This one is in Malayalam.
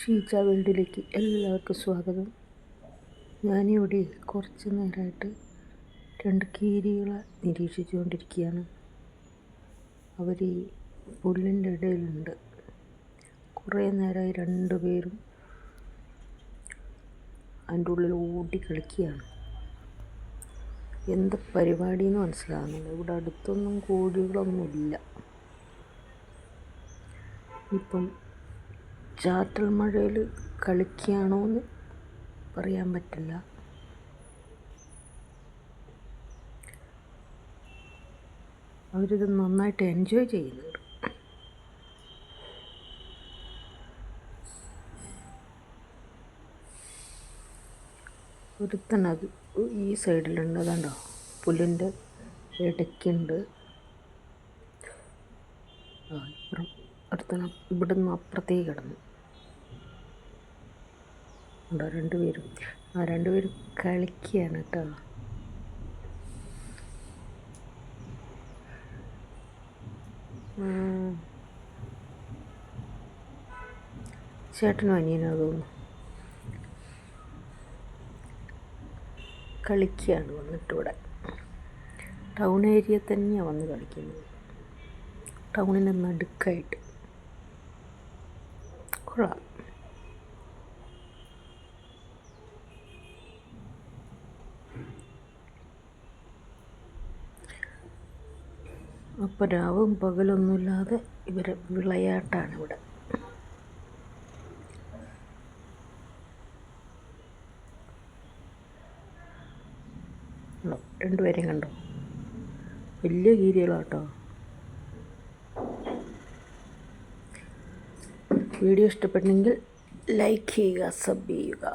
ഷീജ വേൾഡിലേക്ക് എല്ലാവർക്കും സ്വാഗതം. ഞാനിവിടെ കുറച്ച് നേരമായിട്ട് രണ്ട് കീരികളെ നിരീക്ഷിച്ചുകൊണ്ടിരിക്കുകയാണ്. അവർ ഈ പുല്ലിന്റെ ഇടയിലുണ്ട്. കുറേ നേരമായി രണ്ട് പേരും അതിന്റെ ഉള്ളിൽ ഓടി കളിക്കുകയാണ്. എന്ത് പരിപാടിയെന്ന് മനസ്സിലാകുന്നില്ല ഇവിടെ അടുത്തൊന്നും കോഴികളൊന്നുമില്ല. ഇപ്പം ചാറ്റൽ മഴയിൽ കളിക്കുകയാണോ എന്ന് പറയാൻ പറ്റില്ല. അവരിത് നന്നായിട്ട് എൻജോയ് ചെയ്യുന്നുണ്ട്. ഒരുത്തനത് ഈ സൈഡിലുണ്ട് അതുണ്ടോ പുല്ലിന്റെ ഇടയ്ക്കുണ്ട്. ആ ഇവിടുന്ന് അപ്പുറത്തേക്ക് കിടന്നു. ഉണ്ടോ? രണ്ടുപേരും. ആ രണ്ടുപേരും കളിക്കുകയാണ് കേട്ടോ. ചേട്ടനും അനിയനോ തോന്നുന്നു കളിക്കുകയാണ് വന്നിട്ട് ഇവിടെ ടൗൺ ഏരിയ തന്നെയാണ് വന്ന് കളിക്കുന്നത്. ടൗണിന്റെ നടുക്കായിട്ട്. കൊള്ളാം. അപ്പോൾ രാവും പകലൊന്നുമില്ലാതെ ഇവർ വിളയാട്ടാണ് ഇവിടെ. രണ്ടുപേരെയും കണ്ടോ? വലിയ കീരികളാട്ടോ. വീഡിയോ ഇഷ്ടപ്പെട്ടെങ്കിൽ ലൈക്ക് ചെയ്യുക സബ് ചെയ്യുക.